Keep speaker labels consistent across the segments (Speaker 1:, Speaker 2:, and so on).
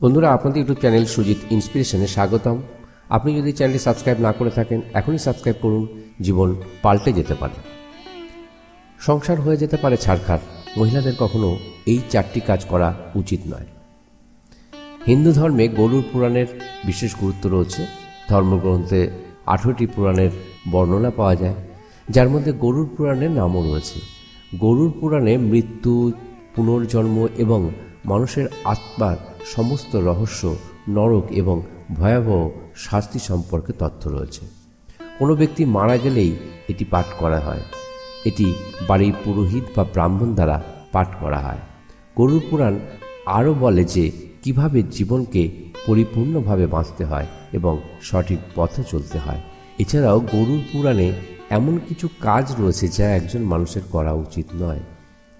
Speaker 1: বন্ধুরা, আপনাদের YouTube channel Sujit ইন্সপিরেশনে স্বাগতম। আপনি যদি চ্যানেলটি সাবস্ক্রাইব না করে থাকেন, এখনই সাবস্ক্রাইব করুন, জীবন পাল্টে যেতে পারে। সংসার হয়ে যেতে পারে ছাড়খাড় মহিলাদের কখনো এই চারটি কাজ করা উচিত নয়। হিন্দু ধর্মে গরুর পুরাণের বিশেষ গুরুত্ব রয়েছে। ধর্মগ্রন্থে আঠেরোটি পুরাণের বর্ণনা পাওয়া যায়, যার মধ্যে গরুর পুরাণের নামও রয়েছে। গরুর পুরাণে মৃত্যু, পুনর্জন্ম এবং মানুষের আত্মার সমস্ত রহস্য, নরক এবং ভয়াবহ শাস্তি সম্পর্কে তথ্য রয়েছে। কোনো ব্যক্তি মারা গেলেই এটি পাঠ করা হয়। এটি বাড়ির পুরোহিত বা ব্রাহ্মণ দ্বারা পাঠ করা হয়। গরুর পুরাণ আরও বলে যে কীভাবে জীবনকে পরিপূর্ণভাবে বাঁচতে হয় এবং সঠিক পথে চলতে হয়। এছাড়াও গরুর পুরাণে এমন কিছু কাজ রয়েছে যা একজন মানুষের করা উচিত নয়।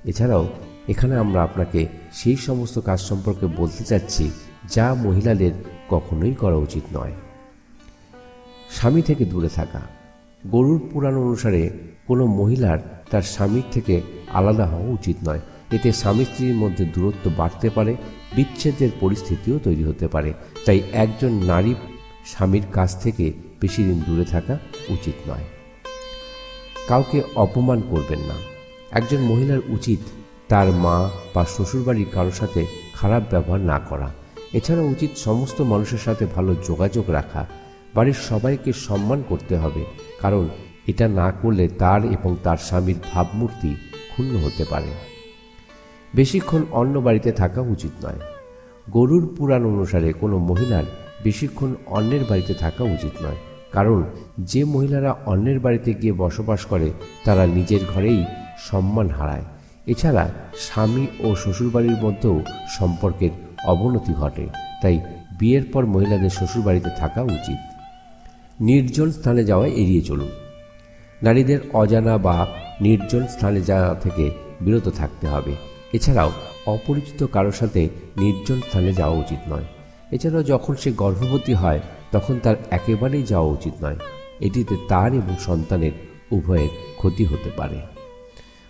Speaker 1: এছাড়াও এখানে আমরা আপনাকে সেই সমস্ত কাজ সম্পর্কে বলতে চাচ্ছি, যা মহিলাদের কখনোই করা উচিত নয়। স্বামী থেকে দূরে থাকা। গরুর পুরাণ অনুসারে কোনো মহিলার তার স্বামীর থেকে আলাদা হওয়া উচিত নয়। এতে স্বামী স্ত্রীর মধ্যে দূরত্ব বাড়তে পারে, বিচ্ছেদের পরিস্থিতিও তৈরি হতে পারে। তাই একজন নারী স্বামীর কাছ থেকে বেশি দিন দূরে থাকা উচিত নয়। কাউকে অপমান করবেন না। একজন মহিলার উচিত তার মা বা শ্বশুরবাড়ির কারোর সাথে খারাপ ব্যবহার না করা। এছাড়া উচিত সমস্ত মানুষের সাথে ভালো যোগাযোগ রাখা। বাড়ির সবাইকে সম্মান করতে হবে, কারণ এটা না করলে তার এবং তার স্বামীর ভাবমূর্তি ক্ষুণ্ণ হতে পারে। বেশিক্ষণ অন্য বাড়িতে থাকা উচিত নয়। গরুর পুরাণ অনুসারে কোনো মহিলার বেশিক্ষণ অন্যের বাড়িতে থাকা উচিত নয়, কারণ যে মহিলারা অন্যের বাড়িতে গিয়ে বসবাস করে, তারা নিজের ঘরেই সম্মান হারায়। এছাড়া স্বামী ও শ্বশুরবাড়ির মধ্যেও সম্পর্কের অবনতি ঘটে, তাই বিয়ের পর মহিলাদের শ্বশুরবাড়িতে থাকা উচিত। নির্জন স্থানে যাওয়া এড়িয়ে চলুন। নারীদের অজানা বা নির্জন স্থানে যাওয়া থেকে বিরত থাকতে হবে। এছাড়াও অপরিচিত কারোর সাথে নির্জন স্থানে যাওয়া উচিত নয়। এছাড়াও যখন সে গর্ভবতী হয়, তখন তার একেবারেই যাওয়া উচিত নয়। এটিতে তার এবং সন্তানের উভয়ের ক্ষতি হতে পারে।